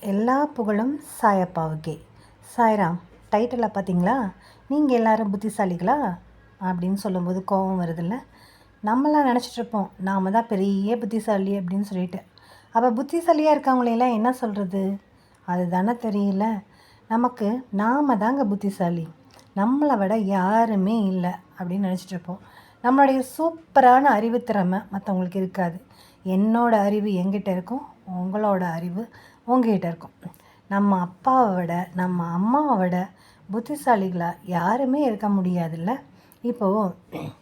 எல்லா புகழும் சாயப்பாவுக்கே. சாய்ராம் டைட்டிலாக பார்த்தீங்களா நீங்கள் எல்லாரும் புத்திசாலிகளா? அப்படின்னு சொல்லும்போது கோபம் வருதில்ல. நம்மளாம் நினச்சிட்ருப்போம் நாம் தான் பெரிய புத்திசாலி அப்படின்னு சொல்லிட்டு. அப்போ புத்திசாலியாக இருக்கவங்களையெல்லாம் என்ன சொல்கிறது அது தானே தெரியல. நமக்கு நாம் தாங்க புத்திசாலி. நம்மளை விட யாருமே இல்லை அப்படின்னு நினச்சிட்ருப்போம் நம்மளுடைய சூப்பரான அறிவுத்திறமை மற்றவங்களுக்கு இருக்காது. என்னோடய அறிவு எங்கிட்ட இருக்கும் உங்களோட அறிவு உங்ககிட்ட இருக்கும். நம்ம அப்பாவை விட நம்ம அம்மாவை விட புத்திசாலிகளாக யாருமே இருக்க முடியாதுல்ல? இப்போது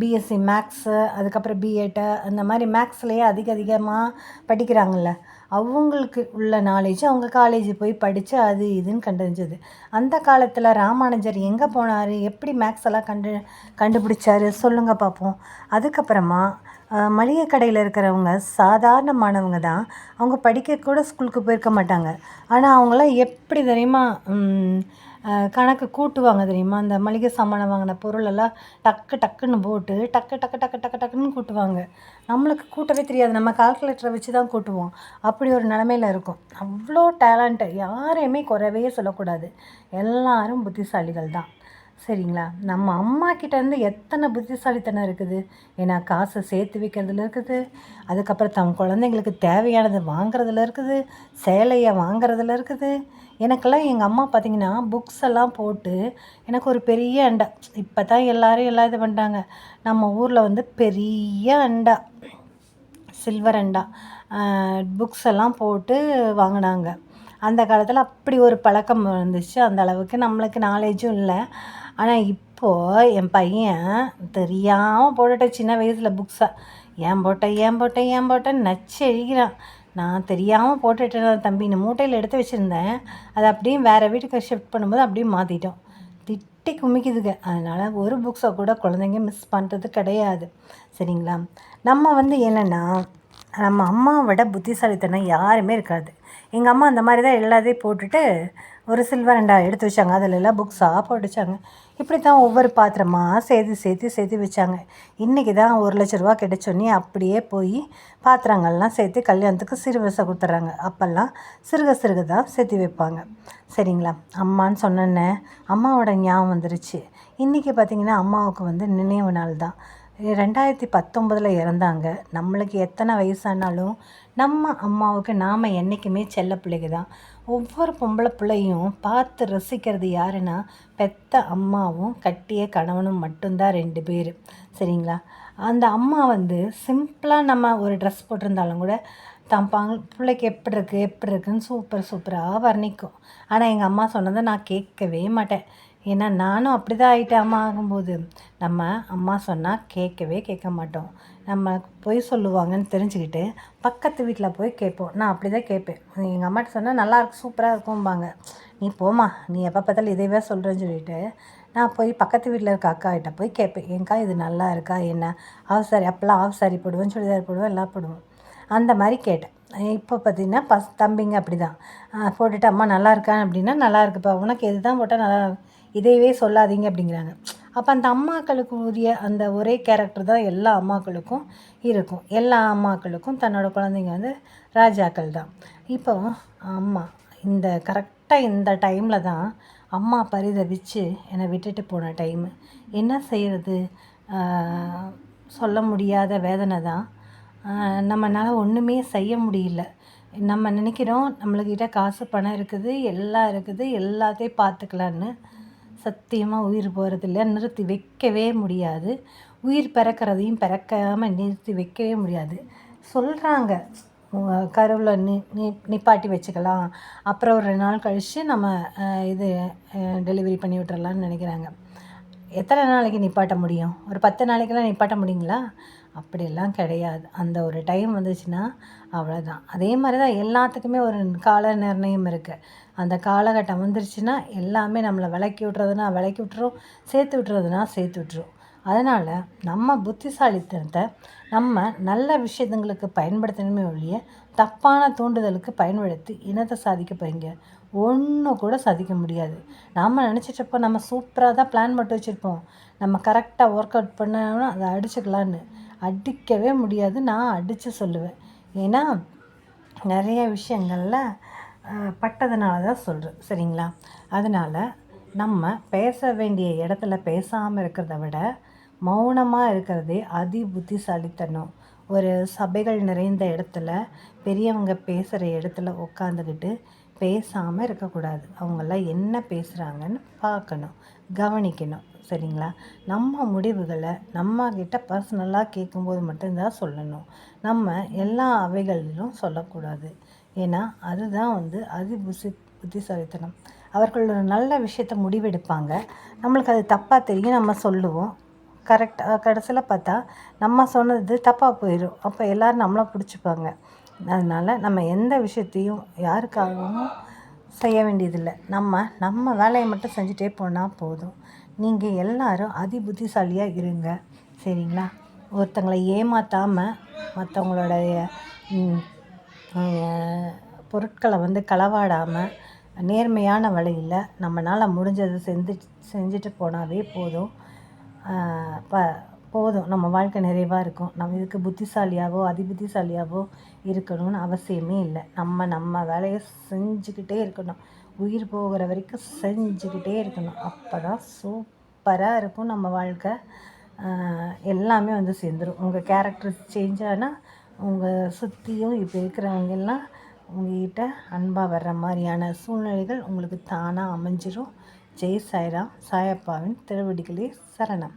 பிஎஸ்சி மேக்ஸு அதுக்கப்புறம் பிஎட்டு அந்த மாதிரி மேக்ஸ்லேயே அதிக அதிகமாக படிக்கிறாங்கள்ல அவங்களுக்கு உள்ள நாலேஜ் அவங்க காலேஜ் போய் படித்து அது இதுன்னு கண்டறிஞ்சது. அந்த காலத்தில் ராமானுஜர் எங்கே போனார்? எப்படி மேக்ஸ் எல்லாம் கண்டு கண்டுபிடிச்சாரு? சொல்லுங்கள் பார்ப்போம் அதுக்கப்புறமா மளிகை கடையில் இருக்கிறவங்க சாதாரணமானவங்க தான். அவங்க படிக்க கூட ஸ்கூலுக்கு போயிருக்க மாட்டாங்க. ஆனால் அவங்களாம் எப்படி தெரியுமா கணக்கு கூட்டுவாங்க தெரியுமா? அந்த மளிகை சாமானை வாங்கின பொருளெல்லாம் டக்கு டக்குன்னு போட்டு டக்கு டக்கு டக்கு டக்கு டக்குன்னு கூட்டுவாங்க. நம்மளுக்கு கூட்டவே தெரியாது. நம்ம கால்குலேட்டரை வச்சு தான் கூட்டுவோம். அப்படி ஒரு நிலமையில இருக்கும். அவ்வளோ டேலண்ட்டு யாரையுமே குறைவே சொல்லக்கூடாது. எல்லாரும் புத்திசாலிகள் தான் சரிங்களா? நம்ம அம்மா கிட்டேருந்து எத்தனை புத்திசாலித்தனம் இருக்குது? ஏன்னா காசை சேர்த்து வைக்கிறதுல இருக்குது. அதுக்கப்புறம் தம் குழந்தைங்களுக்கு தேவையானது வாங்குறதுல இருக்குது. சேலையை வாங்குறதுல இருக்குது. எனக்கெல்லாம் எங்கள் அம்மா பார்த்திங்கன்னா புக்ஸ் எல்லாம் போட்டு எனக்கு ஒரு பெரிய அண்டா. இப்போ தான் எல்லோரும் எல்லாம் இது பண்ணிட்டாங்க நம்ம ஊரில் வந்து பெரிய அண்டா. சில்வர் அண்டா. புக்ஸ் எல்லாம் போட்டு வாங்கினாங்க. அந்த காலத்தில் அப்படி ஒரு பழக்கம் இருந்துச்சு. அந்த அளவுக்கு நம்மளுக்கு நாலேஜும் இல்லை. ஆனால் இப்போது என் பையன் தெரியாமல் போட்டுட்ட சின்ன வயசில் புக்ஸை ஏன் போட்டேன் ஏன் போட்டேன் ஏன் போட்டேன் நச்சு எழுகிறான் நான் தெரியாமல் போட்டுட்டேன் தம்பி இந்த மூட்டையில் எடுத்து வச்சுருந்தேன். அதை அப்படியே வேறு வீட்டுக்கு ஷிஃப்ட் பண்ணும்போது அப்படியே மாற்றிட்டோம் திட்டி குமிக்குதுங்க. அதனால் ஒரு புக்ஸை கூட குழந்தைங்க மிஸ் பண்ணுறது கிடையாது. சரிங்களா? நம்ம வந்து என்னென்னா நம்ம அம்மாவை விட புத்திசாலித்தனம் யாருமே இருக்காது. எங்கள் அம்மா அந்த மாதிரி தான் எல்லாத்தையும் போட்டுட்டு ஒரு சில்வர் அண்டா எடுத்து வச்சாங்க. அதில் எல்லாம் புக்ஸாக போட்டு வச்சாங்க இப்படி தான் ஒவ்வொரு பாத்திரமாக சேர்த்து சேர்த்து சேர்த்து வச்சாங்க. இன்றைக்கி தான் ஒரு லட்ச ரூபா கிடைச்சோன்னே அப்படியே போய் பாத்திரங்கள்லாம் சேர்த்து கல்யாணத்துக்கு சிறுவசை கொடுத்துட்றாங்க அப்போல்லாம் சிறுக சிறுக தான் சேர்த்து வைப்பாங்க. சரிங்களா? அம்மான்னு சொன்னேன்னே அம்மாவோட ஞாபகம் வந்துருச்சு. இன்றைக்கி பார்த்திங்கன்னா அம்மாவுக்கு வந்து நினைவு நாள் தான். ரெண்டாயிரத்தி பத்தொம்பதில் இறந்தாங்க. நம்மளுக்கு எத்தனை வயசானாலும் நம்ம அம்மாவுக்கு நாம் என்றைக்குமே செல்ல பிள்ளைங்க தான். ஒவ்வொரு பொம்பளை பிள்ளையும் பார்த்து ரசிக்கிறது யாருன்னா பெத்த அம்மாவும் கட்டிய கணவனும் மட்டும்தான் ரெண்டு பேர். சரிங்களா? அந்த அம்மா வந்து சிம்பிளாக நம்ம ஒரு ட்ரெஸ் போட்டிருந்தாலும் கூட தான் பாங்க பிள்ளைக்கு எப்படி இருக்குது எப்படி இருக்குன்னு சூப்பர் சூப்பராக வர்ணிக்கும். ஆனால் எங்கள் அம்மா சொன்னதை நான் கேட்கவே மாட்டேன். ஏன்னா நானும் அப்படி தான் ஆகிட்டேன் அம்மா ஆகும்போது. நம்ம அம்மா சொன்னால் கேட்கவே கேட்க மாட்டோம். நம்ம பொய் சொல்லுவாங்கன்னு தெரிஞ்சுக்கிட்டு பக்கத்து வீட்டில் போய் கேட்போம். நான் அப்படி தான் கேட்பேன். எங்கள் அம்மாட்ட சொன்னால் நல்லா இருக்கும் சூப்பராக இருக்கும்பாங்க. நீ போம்மா நீ எப்போ பார்த்தாலும் இதேவே சொல்கிறேன்னு சொல்லிட்டு நான் போய் பக்கத்து வீட்டில் இருக்க அக்காக்கிட்ட போய் கேட்பேன். ஏங்க்கா இது நல்லா இருக்கா என்ன? ஆஃப் சாரி அப்போல்லாம் ஆஃப் சாரி போடுவேன் சுடிதார் போடுவேன் எல்லாம் போடுவேன். அந்த மாதிரி கேட்டேன். இப்போ பார்த்தீங்கன்னா பஸ் தம்பிங்க அப்படி தான் போட்டுட்டு அம்மா நல்லா இருக்கான் அப்படின்னா நல்லா இருக்குப்பா. உனக்கு எது தான் போட்டால் நல்லா இதையவே சொல்லாதீங்க அப்படிங்கிறாங்க. அப்போ அந்த அம்மாக்களுக்கு உரிய அந்த ஒரே கேரக்டர் தான் எல்லா அம்மாக்களுக்கும் இருக்கும். எல்லா அம்மாக்களுக்கும் தன்னோட குழந்தைங்க வந்து ராஜாக்கள் தான். இப்போ அம்மா இந்த கரெக்டாக இந்த டைமில் தான் அம்மா பரிதவிச்சு என்னை விட்டுட்டு போன டைமு என்ன செய்கிறது சொல்ல முடியாத வேதனை தான். நம்மளால் ஒன்றுமே செய்ய முடியல. நம்ம நினைக்கிறோம் நம்மளுக்கிட்ட காசு பணம் இருக்குது எல்லாம் இருக்குது எல்லாத்தையும் பார்த்துக்கலான்னு சத்தியமாக உயிர் போகிறதில்ல நிறுத்தி வைக்கவே முடியாது. உயிர் பிறக்கிறதையும் பிறக்காமல் நிறுத்தி வைக்கவே முடியாது. சொல்கிறாங்க கருவில் நி நி நிப்பாட்டி வச்சுக்கலாம். அப்புறம் ஒரு ரெண்டு நாள் கழித்து நம்ம இது டெலிவரி பண்ணி விட்டுறலான்னு நினைக்கிறாங்க. எத்தனை நாளைக்கு நிப்பாட்ட முடியும்? ஒரு பத்து நாளைக்கெல்லாம் நிப்பாட்ட முடியுங்களா? அப்படியெல்லாம் கிடையாது. அந்த ஒரு டைம் வந்துச்சுன்னா அவ்வளோதான் அதே மாதிரி தான் எல்லாத்துக்குமே ஒரு கால நிர்ணயம் இருக்குது அந்த காலகட்டம் வந்துருச்சுன்னா எல்லாமே நம்மளை விளக்கி விட்றதுனா விளக்கி விட்டுரும் சேர்த்து விட்டுறதுனா சேர்த்து விட்டுரும். அதனால் நம்ம புத்திசாலித்தனத்தை நம்ம நல்ல விஷயத்துங்களுக்கு பயன்படுத்தணுமே ஒழிய தப்பான தூண்டுதலுக்கு பயன்படுத்தி இனத்தை சாதிக்க போகிறீங்க ஒன்றும் கூட சாதிக்க முடியாது. நாம் நினச்சிட்ருப்போம் நம்ம சூப்பராக தான் பிளான் மட்டும் வச்சுருப்போம். நம்ம கரெக்டாக ஒர்க் அவுட் பண்ணோம்னா அதை அடிச்சுக்கலான்னு அடிக்கவே முடியாது. நான் அடித்து சொல்லுவேன். ஏன்னா நிறைய விஷயங்களில் பட்டதுனால தான் சொல்கிறேன் சரிங்களா? அதனால் நம்ம பேச வேண்டிய இடத்துல பேசாமல் இருக்கிறத விட மௌனமாக இருக்கிறதே அதி புத்திசாலித்தனம் ஒரு சபைகள் நிறைந்த இடத்துல பெரியவங்க பேசுகிற இடத்துல உட்காந்துக்கிட்டு பேசாமல் இருக்கக்கூடாது. அவங்கெல்லாம் என்ன பேசுகிறாங்கன்னு பார்க்கணும். கவனிக்கணும். சரிங்களா? நம்ம முடிவுகளை நம்ம பர்சனலாக கேட்கும்போது மட்டும்தான் சொல்லணும். நம்ம எல்லா அவைகளிலும் சொல்லக்கூடாது. ஏன்னா அதுதான் வந்து அதி புசி புத்திசாலித்தனம். அவர்கள் ஒரு நல்ல விஷயத்த முடிவெடுப்பாங்க. நம்மளுக்கு அது தப்பாக தெரியும் நம்ம சொல்லுவோம். கரெக்டாக கடைசியில் பார்த்தா நம்ம சொன்னது தப்பாக போயிடும். அப்போ எல்லோரும் நம்மளை பிடிச்சிப்பாங்க. அதனால் நம்ம எந்த விஷயத்தையும் யாருக்காகவும் செய்ய வேண்டியதில்லை. நம்ம நம்ம வேலையை மட்டும் செஞ்சுட்டே போனால் போதும். நீங்கள் எல்லோரும் அதி புத்திசாலியாக இருங்க. சரிங்களா? ஒருத்தங்களை ஏமாற்றாமல் மற்றவங்களுடைய பொருட்களை வந்து களவாடாமல் நேர்மையான வழியில் நம்மளால் முடிஞ்சதை செஞ்சு செஞ்சுட்டு போனாவே போதும். ப போதும். நம்ம வாழ்க்கை நிறைவாக இருக்கும். நம்ம இதுக்கு புத்திசாலியாகவோ அதிபுத்திசாலியாகவோ இருக்கணும்னு அவசியமே இல்லை. நம்ம நம்ம வேலையை செஞ்சுக்கிட்டே இருக்கணும். உயிர் போகிற வரைக்கும் செஞ்சுக்கிட்டே இருக்கணும். அப்போ தான் சூப்பராக இருக்கும் நம்ம வாழ்க்கை. எல்லாமே வந்து சேர்ந்துடும் உங்கள் கேரக்டர் சேஞ்ச் ஆனால் உங்கள் சுற்றியும் இப்போ இருக்கிறவங்க எல்லாம் உங்ககிட்ட அன்பாக வர்ற மாதிரியான சூழ்நிலைகள் உங்களுக்கு தானாக அமைஞ்சிரும். ஜெய் சாய்ராம் சாயப்பாவின் திருவடிகளே சரணம்.